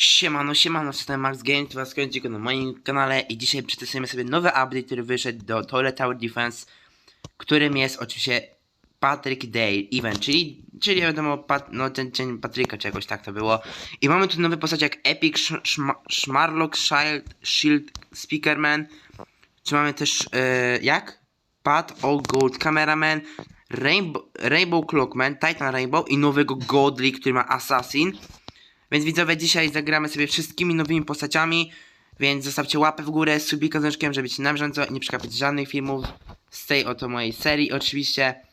Siemano, siemano, jestem Max Game, to was kręci na moim kanale i dzisiaj przetestujemy sobie nowy update, który wyszedł do Toilet Tower Defense, którym jest oczywiście Patrick Day Event, czyli, czyli wiadomo, pat, no ten dzień Patryka czy jakoś tak to było. I mamy tu nowe postacie jak Epic, Sh Shma Shmarlock, Shield, Shield Speakerman, czy mamy też, e, jak? Pat All Gold Cameraman, Rainbow, Rainbow Clockman, Titan Rainbow i nowego Godly, który ma Assassin. Więc widzowie, dzisiaj zagramy sobie wszystkimi nowymi postaciami, więc zostawcie łapę w górę, subika z żeby być na bieżąco i nie przegapić żadnych filmów z tej oto mojej serii oczywiście.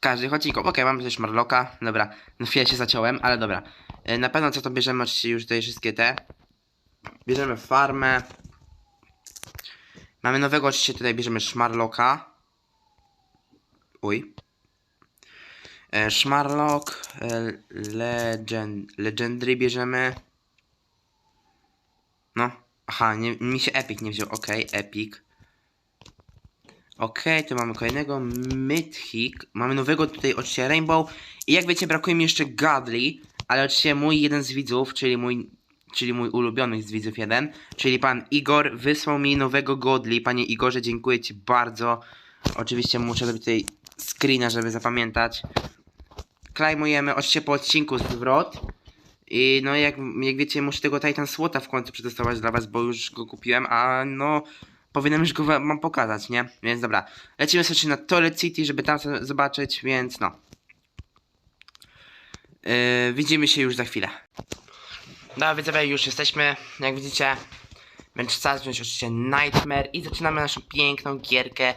Każdy odcinku. Okej, mamy też Marlocka. Dobra, na chwilę się zaciąłem, ale dobra. E, Na pewno co to bierzemy, oczywiście już tutaj wszystkie te. Bierzemy farmę. Mamy nowego, oczywiście tutaj bierzemy Szmarloka. Uj. E, Szmarlok, e, legend, Legendary bierzemy. No, aha, nie, mi się Epic nie wziął, okej, Epic. Okej, tu mamy kolejnego Mythic. Mamy nowego tutaj oczywiście Rainbow. I jak wiecie, brakuje mi jeszcze Godly, ale oczywiście mój jeden z widzów, czyli mój, czyli mój ulubiony z widzów jeden, czyli pan Igor, wysłał mi nowego Godly. Panie Igorze, dziękuję ci bardzo. Oczywiście muszę zrobić tutaj screena, żeby zapamiętać klejmujemy oczywiście po odcinku zwrot. I no jak, jak wiecie, muszę tego Titan Słota w końcu przetestować dla was, bo już go kupiłem, a no powinienem już go wam pokazać, nie? Więc dobra, lecimy sobie na Toilet City, żeby tam zobaczyć, więc no. Yy, widzimy się już za chwilę. Dobra, widzowie, już jesteśmy, jak widzicie. Więc czas wziąć oczywiście Nightmare i zaczynamy naszą piękną gierkę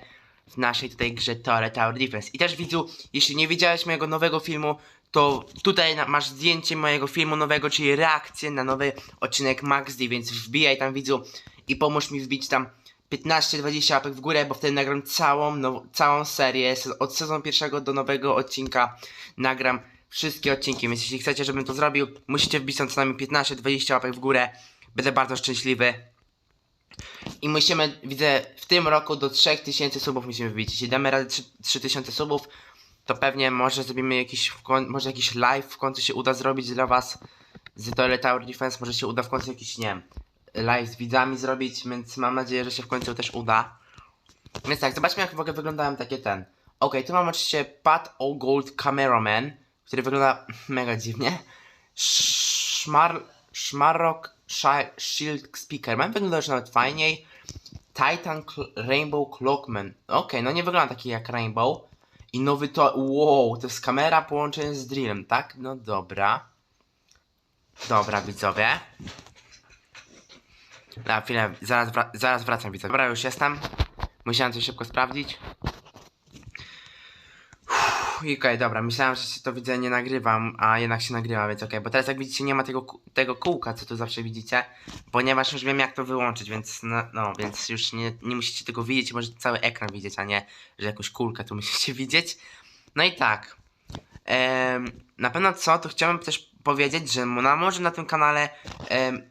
w naszej tutaj grze Toilet Tower Defense. I też widzu, jeśli nie widziałeś mojego nowego filmu, to tutaj masz zdjęcie mojego filmu nowego, czyli reakcję na nowy odcinek Max D, więc wbijaj tam widzu i pomóż mi wbić tam 15-20 łapek w górę, bo wtedy nagram całą, now, całą serię, se- od sezonu pierwszego do nowego odcinka nagram wszystkie odcinki, więc jeśli chcecie, żebym to zrobił, musicie wbić tam co najmniej 15-20 łapek w górę, będę bardzo szczęśliwy. I musimy, widzę, w tym roku do 3000 subów musimy wbić. Jeśli damy radę 3 3000 subów, to pewnie może zrobimy jakiś, może jakiś live w końcu się uda zrobić dla was z Toilet Tower Defense. Może się uda w końcu jakiś, nie wiem, live z widzami zrobić, więc mam nadzieję, że się w końcu też uda. Więc tak, zobaczmy jak w ogóle wyglądają takie ten. Okej, tu mam oczywiście Pat O Gold Cameraman, który wygląda mega dziwnie. Szmar... Szmarrock Shi- Shield Speakerman wygląda już nawet fajniej. Titan Rainbow Clockman. Okej, no nie wygląda taki jak Rainbow. I nowy to... Wow, to jest kamera połączona z drillem, tak? No dobra. Dobra, widzowie. Na chwilę, zaraz, wra- zaraz wracam, widzowie. Dobra, już jestem. Musiałem coś szybko sprawdzić. Okej, dobra, myślałem, że się to widzę nie nagrywam, a jednak się nagrywa, więc okej, bo teraz jak widzicie nie ma tego, tego kółka, co tu zawsze widzicie, ponieważ już wiem jak to wyłączyć, więc no, no więc już nie, nie musicie tego widzieć, możecie cały ekran widzieć, a nie, że jakąś kulkę tu musicie widzieć. No i tak, em, na pewno co, to chciałbym też powiedzieć, że na, może na tym kanale,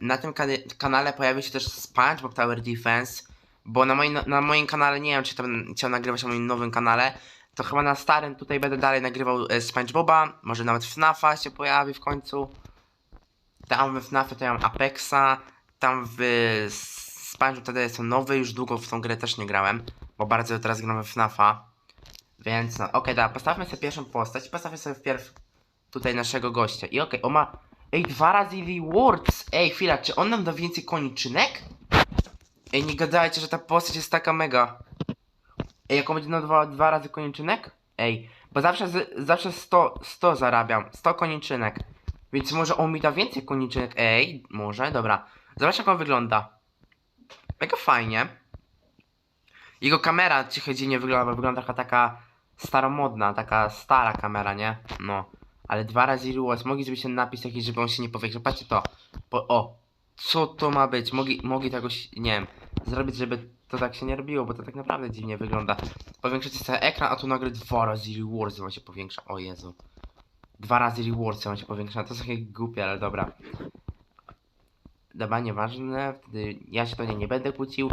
na tym kanale pojawi się też SpongeBob Tower Defense, bo na moim, na moim kanale, nie wiem czy to chciał nagrywać na moim nowym kanale, to chyba na starym tutaj będę dalej nagrywał e, SpongeBoba, może nawet FNAFa się pojawi w końcu. Tam we FNAFie to ja mam Apexa, tam w SpongeBob wtedy jest nowy, już długo w tą grę też nie grałem, bo bardzo teraz gram we FNAFa. Więc no, okej, dobra, postawmy sobie pierwszą postać i postawmy sobie wpierw tutaj naszego gościa. I okej, on ma, ej, dwa razy rewards, ej, chwila, czy on nam da więcej koniczynek? Ej, nie gadajcie, że ta postać jest taka mega. Ej, jaką będzie na dwa, dwa razy koniczynek? Ej, bo zawsze, z, zawsze 100, 100 zarabiam, 100 koniczynek. Więc może on mi da więcej koniczynek. Ej, może, dobra. Zobacz jak on wygląda. Mega fajnie. Jego kamera cicho dziwnie wygląda, bo wygląda trochę taka staromodna, taka stara kamera, nie? No. Ale dwa razy rewards. Mogli zrobić ten napis jakiś, żeby on się nie powiększył. Patrzcie to. Po, o. Co to ma być? Mogli, mogli tego, nie wiem, zrobić, żeby to tak się nie robiło, bo to tak naprawdę dziwnie wygląda. Powiększycie cały ekran, a tu nagle dwa razy rewards wam się powiększa. O Jezu. Dwa razy rewards wam się powiększa. To jest takie głupie, ale dobra. Dobra, nieważne. Wtedy ja się to nie, nie będę kłócił.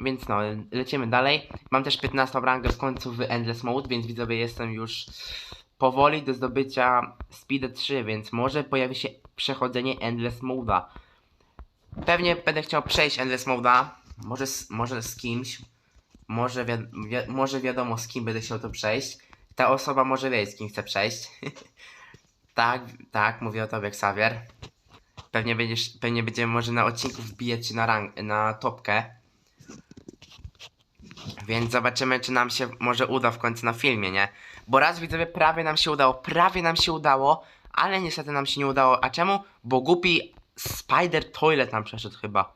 Więc no, lecimy dalej. Mam też 15 rangę w końcu w Endless Mode, więc widzowie jestem już powoli do zdobycia Speed 3, więc może pojawi się przechodzenie Endless Mode'a. Pewnie będę chciał przejść Endless Mode'a, może z, może z kimś, może, wi wi może wiadomo z kim będę chciał to przejść. Ta osoba może wie z kim chce przejść. tak, tak, mówię o tobie Xavier. Pewnie będziesz, pewnie będziemy może na odcinku wbijać na na topkę. Więc zobaczymy, czy nam się może uda w końcu na filmie, nie? Bo raz widzowie prawie nam się udało, prawie nam się udało, ale niestety nam się nie udało. A czemu? Bo głupi Spider Toilet nam przeszedł chyba.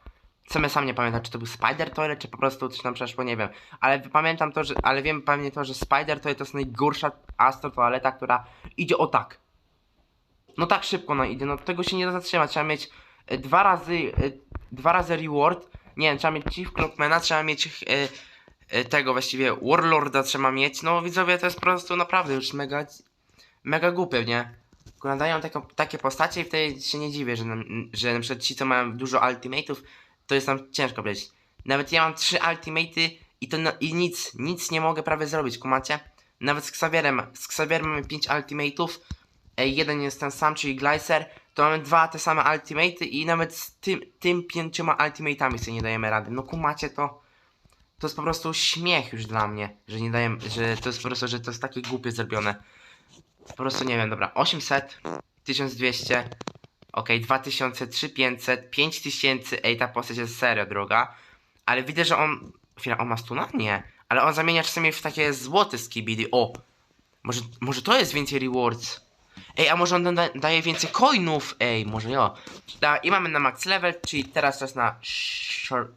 Co my sam nie pamiętam, czy to był Spider Toilet, czy po prostu coś nam przeszło, nie wiem. Ale pamiętam to, że, ale wiem pewnie to, że Spider Toilet to jest najgorsza astro toaleta, która idzie o tak. No tak szybko no idzie, no tego się nie da zatrzymać. Trzeba mieć e, dwa razy, e, dwa razy reward. Nie wiem, trzeba mieć Chief Clockmana, trzeba mieć e, tego właściwie Warlorda trzeba mieć. No widzowie, to jest po prostu naprawdę już mega, mega głupie, nie? Nadają takie, takie postacie i wtedy się nie dziwię, że, że na przykład ci, co mają dużo ultimate'ów, to jest nam ciężko powiedzieć. Nawet ja mam trzy ultimate'y i to no, i nic, nic nie mogę prawie zrobić, kumacie? Nawet z Xavierem, z Xavierem mamy 5 ultimate'ów, jeden jest ten sam, czyli Glycer, to mamy dwa te same ultimate'y i nawet z tym, tym pięcioma ultimate'ami sobie nie dajemy rady. No kumacie to, to jest po prostu śmiech już dla mnie, że nie dajemy, że to jest po prostu, że to jest takie głupie zrobione. Po prostu nie wiem, dobra, 800, 1200, okej, 2000, 3500, 5000, ej, ta postać jest serio droga, ale widzę, że on, chwila, on ma stuna? Nie, ale on zamienia czasami w takie złote skibidi, o, może, może to jest więcej rewards, ej, a może on da, daje więcej coinów, ej, może jo, da, i mamy na max level, czyli teraz czas na short,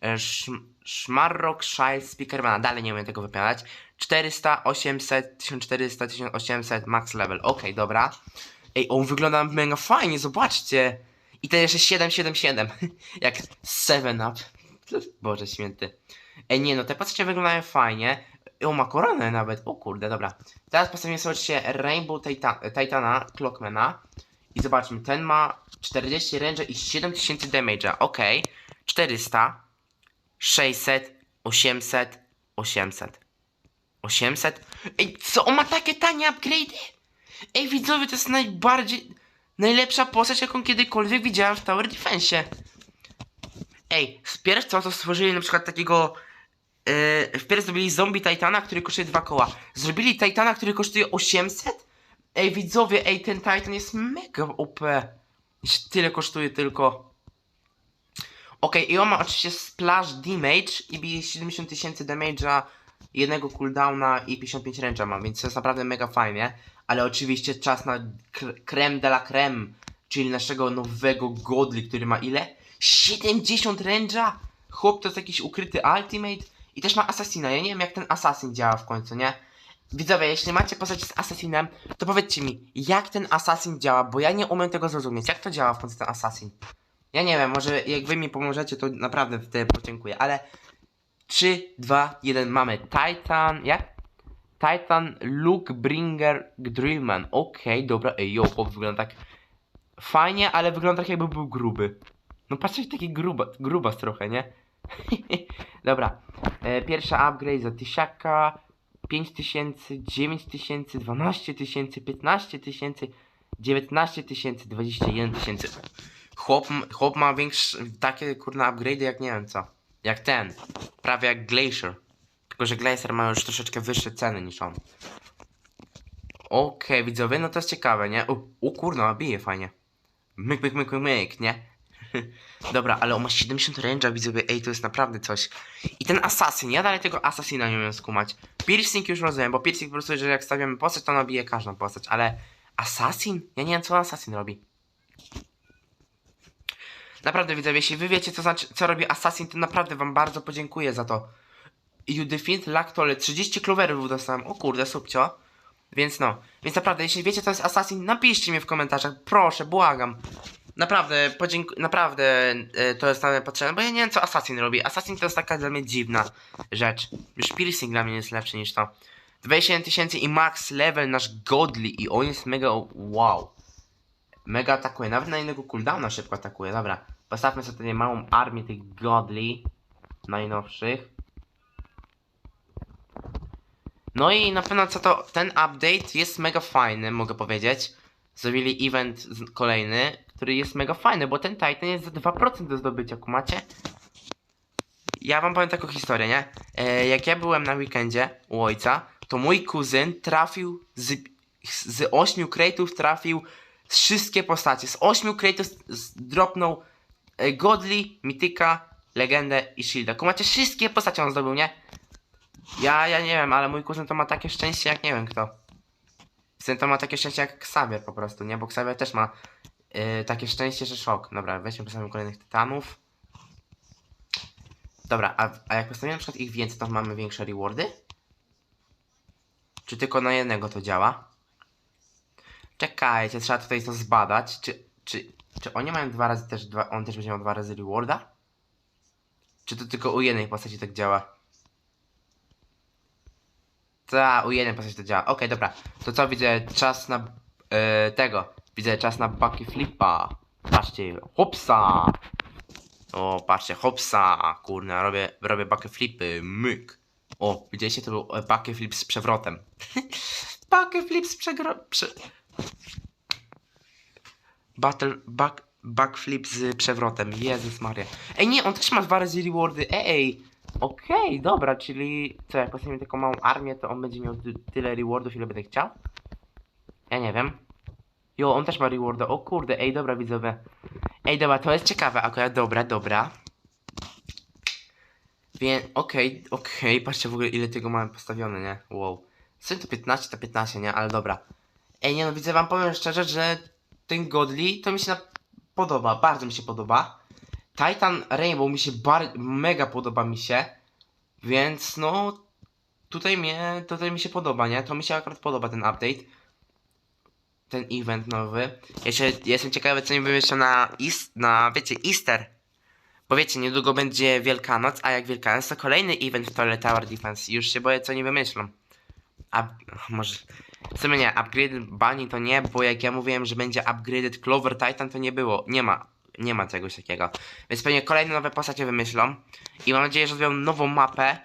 e, Szm- Szmarrock Shile Speakermana. Dalej nie umiem tego wypowiadać. 400, 800, 1400, 1800 max level. Okej, dobra. Ej, on wygląda mega fajnie, zobaczcie. I to jeszcze 777. Jak 7-up. Boże święty. Ej, nie no, te postacie wyglądają fajnie. On ma koronę nawet. O kurde, dobra. Teraz postawimy sobie Rainbow Titan Titana, Clockmana. I zobaczmy, ten ma 40 range i 7000 damage'a. Okej. 400. 600, 800, 800. 800? Ej, co? On ma takie tanie upgrade'y? Ej, widzowie, to jest najbardziej... Najlepsza postać, jaką kiedykolwiek widziałem w Tower Defense. Ej, wpierw co, to stworzyli na przykład takiego... Yy, wpierw zrobili zombie Titana, który kosztuje dwa koła. Zrobili Titana, który kosztuje 800? Ej, widzowie, ej, ten Titan jest mega OP. Tyle kosztuje tylko. Okej, i on ma oczywiście splash damage i bije 70 tysięcy damage'a, jednego cooldowna i 55 range'a ma, więc to jest naprawdę mega fajnie. Ale oczywiście czas na creme de la creme, czyli naszego nowego Godly, który ma ile? 70 range'a? Chłop to jest jakiś ukryty ultimate i też ma Assassina. Ja nie wiem jak ten Assassin działa w końcu, nie? Widzowie, jeśli macie postać z Assassinem, to powiedzcie mi, jak ten Assassin działa, bo ja nie umiem tego zrozumieć. Jak to działa w końcu ten Assassin? Ja nie wiem, może jak wy mi pomożecie, to naprawdę wtedy podziękuję, ale 3, 2, 1, mamy Titan, jak? Titan Luke Bringer Drillman. Okej, dobra, ej, yo, chłop wygląda tak fajnie, ale wygląda tak jakby był gruby. No patrzcie, taki gruba, grubas trochę, nie? dobra, e, pierwsza upgrade za tysiaka, 5000, 9000, 12 tysięcy, 15 tysięcy, 19 tysięcy, 21 tysięcy. Chłop, m- chłop ma większe, takie kurna upgrade'y jak nie wiem co. Jak ten. Prawie jak Glacier. Tylko, że Glacier ma już troszeczkę wyższe ceny niż on. Okej, widzowie, no to jest ciekawe, nie? O, o kurna, bije fajnie. Myk, myk, myk, myk, myk, nie? Dobra, ale on ma 70 range'a, widzowie, ej, to jest naprawdę coś. I ten Assassin, ja dalej tego Assassina nie umiem skumać. Piercing już rozumiem, bo Piercing po prostu, że jak stawiamy postać, to nabije każdą postać, ale Assassin? Ja nie wiem, co Assassin robi. Naprawdę widzowie, jeśli wy wiecie co, znaczy, co robi Assassin, to naprawdę wam bardzo podziękuję za to. Defeat Lactole, 30 cloverów dostałem, o kurde, subcio. Więc no, więc naprawdę, jeśli wiecie co jest Assassin, napiszcie mi w komentarzach, proszę, błagam. Naprawdę, naprawdę e, to jest nam potrzebne, bo ja nie wiem co Assassin robi. Assassin to jest taka dla mnie dziwna rzecz. Już piercing dla mnie jest lepszy niż to. 27 tysięcy i max level nasz Godly i on jest mega wow. Mega atakuje, nawet na innego cooldowna szybko atakuje, dobra. Postawmy sobie tutaj małą armię tych Godly najnowszych. No i na pewno co to, ten update jest mega fajny, mogę powiedzieć. Zrobili event kolejny, który jest mega fajny, bo ten Titan jest za 2% do zdobycia, kumacie? Ja wam powiem taką historię, nie? E, jak ja byłem na weekendzie u ojca, to mój kuzyn trafił z, z 8 crate'ów trafił wszystkie postacie. Z 8 crate'ów z- z- dropnął e, Godly, Mityka, Legendę i Shielda. Kumacie, wszystkie postacie on zdobył, nie? Ja, ja nie wiem, ale mój kuzyn to ma takie szczęście jak nie wiem kto. Kuzyn to ma takie szczęście jak Xavier po prostu, nie? Bo Xavier też ma yy, takie szczęście, że szok. Dobra, weźmy postawimy kolejnych tytanów. Dobra, a, a jak postawimy na przykład ich więcej, to mamy większe rewardy? Czy tylko na jednego to działa? Czekajcie, trzeba tutaj to zbadać. Czy, czy, czy oni mają dwa razy też, dwa, on też będzie miał dwa razy rewarda? Czy to tylko u jednej postaci tak działa? Ta, u jednej postaci to działa. Okej, dobra. To co widzę? Czas na e, tego. Widzę czas na bucky flipa. Patrzcie, hopsa. O, patrzcie, hopsa. Kurna, robię, robię bucky flipy. Myk. O, widzieliście? To był e, bucky flip z przewrotem. bucky flip z przegro... Battle... Back... Backflip z przewrotem. Jezus Maria. Ej, nie, on też ma dwa razy rewardy. Ej! Okej, dobra, czyli co, jak postawimy taką małą armię, to on będzie miał ty- tyle rewardów, ile będę chciał? Ja nie wiem. Jo, on też ma rewarda. O kurde, ej, dobra, widzowie. Ej, dobra, to jest ciekawe akurat, dobra, dobra. Więc, okej, okej, patrzcie w ogóle ile tego mamy postawione, nie? Wow. Co to 15, to 15, nie? Ale dobra. Ej, nie no, widzę, wam powiem szczerze, że ten Godly to mi się podoba, bardzo mi się podoba. Titan Rainbow mi się mega podoba mi się. Więc no tutaj mnie tutaj mi się podoba, nie? To mi się akurat podoba ten update. Ten event nowy. Jeszcze jestem ciekawy co mi wymyślą na na wiecie, Easter. Bo wiecie, niedługo będzie Wielkanoc, a jak Wielkanoc to kolejny event w Tower Defense. Już się boję co nie wymyślą. A może. W sumie nie, upgraded Bunny to nie, bo jak ja mówiłem, że będzie upgraded Clover Titan, to nie było. Nie ma. Nie ma czegoś takiego. Więc pewnie kolejne nowe postacie wymyślą. I mam nadzieję, że zrobią nową mapę.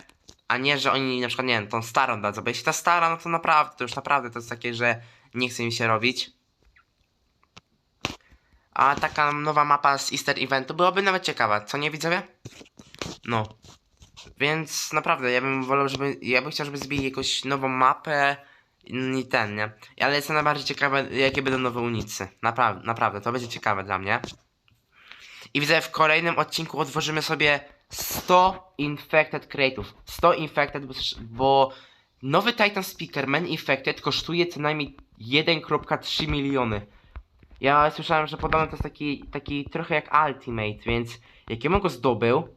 A nie, że oni na przykład, nie wiem, tą starą dadzą. Bo jeśli ta stara, no to naprawdę, to już naprawdę to jest takie, że nie chce mi się robić. A taka nowa mapa z Easter Eventu byłaby nawet ciekawa, co nie widzowie? No. Więc naprawdę, ja bym wolał, żeby. Ja bym chciał, żeby zbili jakąś nową mapę i ten, nie? Ale jestem najbardziej ciekawy, jakie będą nowe unicy. Naprawdę, naprawdę, to będzie ciekawe dla mnie. I widzę, w kolejnym odcinku otworzymy sobie 100 Infected Crate'ów. 100 Infected, bo, bo nowy Titan Speaker Man Infected kosztuje co najmniej 1,3 miliony. Ja słyszałem, że podobno to jest taki, taki trochę jak Ultimate, więc jak ja go zdobył,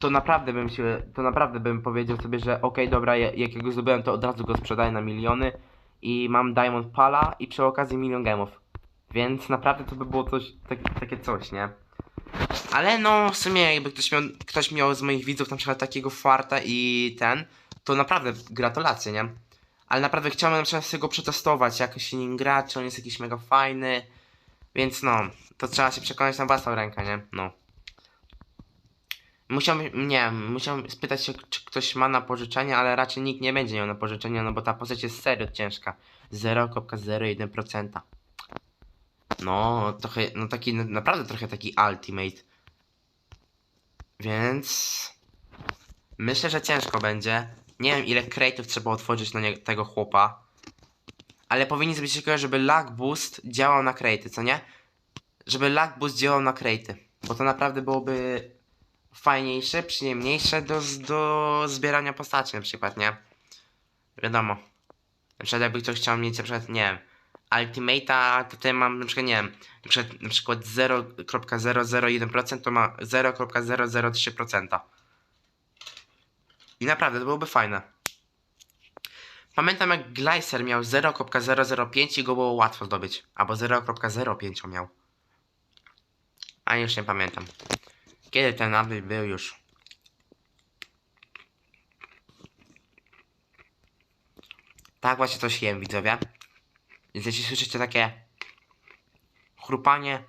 to naprawdę bym się, to naprawdę bym powiedział sobie, że okej, dobra, ja- jak ja go zdobyłem, to od razu go sprzedaję na miliony i mam Diamond Pala i przy okazji milion gemów. Więc naprawdę to by było coś, tak, takie coś, nie? Ale no, w sumie jakby ktoś miał, ktoś miał z moich widzów na przykład takiego farta i ten, to naprawdę gratulacje, nie? Ale naprawdę chciałbym na przykład sobie go przetestować, jak się nim gra, czy on jest jakiś mega fajny. Więc no, to trzeba się przekonać na własną rękę, nie? No. Musiałbym, nie musiałbym spytać się, czy ktoś ma na pożyczenie, ale raczej nikt nie będzie miał na pożyczenie, no bo ta postać jest serio ciężka. 0,01%. No, trochę, no taki, naprawdę trochę taki ultimate. Więc... Myślę, że ciężko będzie. Nie wiem, ile crate'ów trzeba otworzyć na tego chłopa. Ale powinni zrobić takiego, żeby lag boost działał na crate'y, co nie? Żeby lag boost działał na crate'y. Bo to naprawdę byłoby fajniejsze, przyjemniejsze do, do zbierania postaci na przykład, nie? Wiadomo. Na przykład jakby ktoś chciał mieć na przykład, nie wiem, Ultimate'a, to tutaj mam na przykład, nie wiem, na przykład, na przykład 0,001% to ma 0,003%. I naprawdę, to byłoby fajne. Pamiętam jak Gleiser miał 0,005 i go było łatwo zdobyć. Albo 0,05 miał. A już nie pamiętam. Kiedy ten update był już? Tak właśnie coś jem, widzowie. Więc jeśli słyszycie takie chrupanie,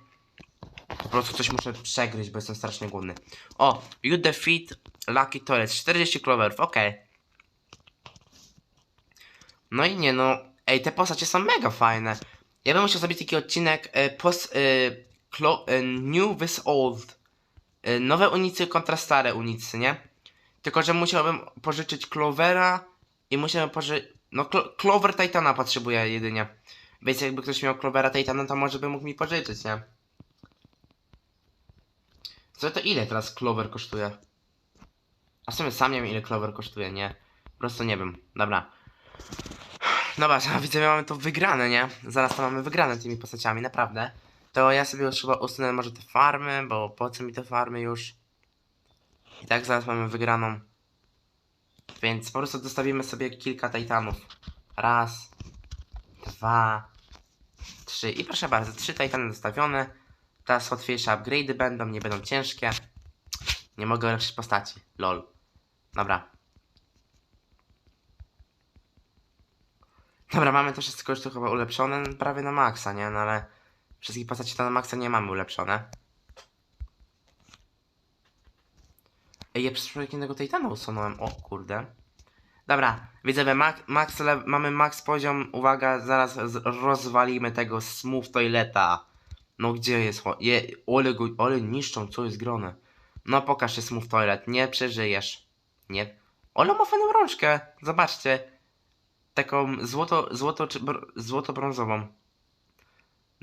po prostu coś muszę przegryźć, bo jestem strasznie głodny. O, you defeat Lucky Toilet, 40 cloverów, okej. No i nie no, ej, te postacie są mega fajne. Ja bym musiał zrobić taki odcinek e, post, clo, e, New vs Old. E, nowe ulicy kontra stare ulicy, nie? Tylko, że musiałbym pożyczyć Clovera i musiałbym pożyczyć... No, Clo Clover Titana potrzebuję jedynie. Więc jakby ktoś miał Clovera Titana, to może by mógł mi pożyczyć, nie? Co to ile teraz Clover kosztuje? A w sumie sam nie wiem ile Clover kosztuje, nie? Po prostu nie wiem. Dobra. Dobra, widzę, że mamy to wygrane, nie? Zaraz to mamy wygrane tymi postaciami, naprawdę. To ja sobie już chyba usunę może te farmy, bo po co mi te farmy już? I tak zaraz mamy wygraną. Więc po prostu dostawimy sobie kilka titanów. Raz, dwa, trzy. I proszę bardzo, trzy titany dostawione. Teraz łatwiejsze upgrade'y będą, nie będą ciężkie. Nie mogę ulepszyć postaci. Lol. Dobra. Dobra, mamy to wszystko już chyba ulepszone prawie na maksa, nie? No ale wszystkich postaci to na maksa nie mamy ulepszone. Ej, ja przez przypadek jednego Titana usunąłem. O kurde. Dobra, widzowie, max, max mamy max poziom. Uwaga, zaraz rozwalimy tego smooth toileta. No gdzie jest? Je, ole, go, ole niszczą, co jest grone. No pokaż się smooth toilet, nie przeżyjesz. Nie. Ole ma fajną rączkę, zobaczcie. Taką złoto, złoto, czy br- złoto-brązową.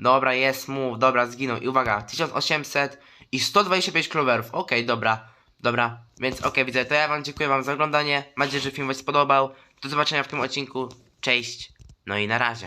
Dobra, jest smooth, dobra, zginął. I uwaga, 1800 i 125 klowerów. Okej, dobra, dobra. Więc okej, widzę, to ja wam dziękuję wam za oglądanie. Mam nadzieję, że film wam się spodobał. Do zobaczenia w tym odcinku. Cześć. No i na razie.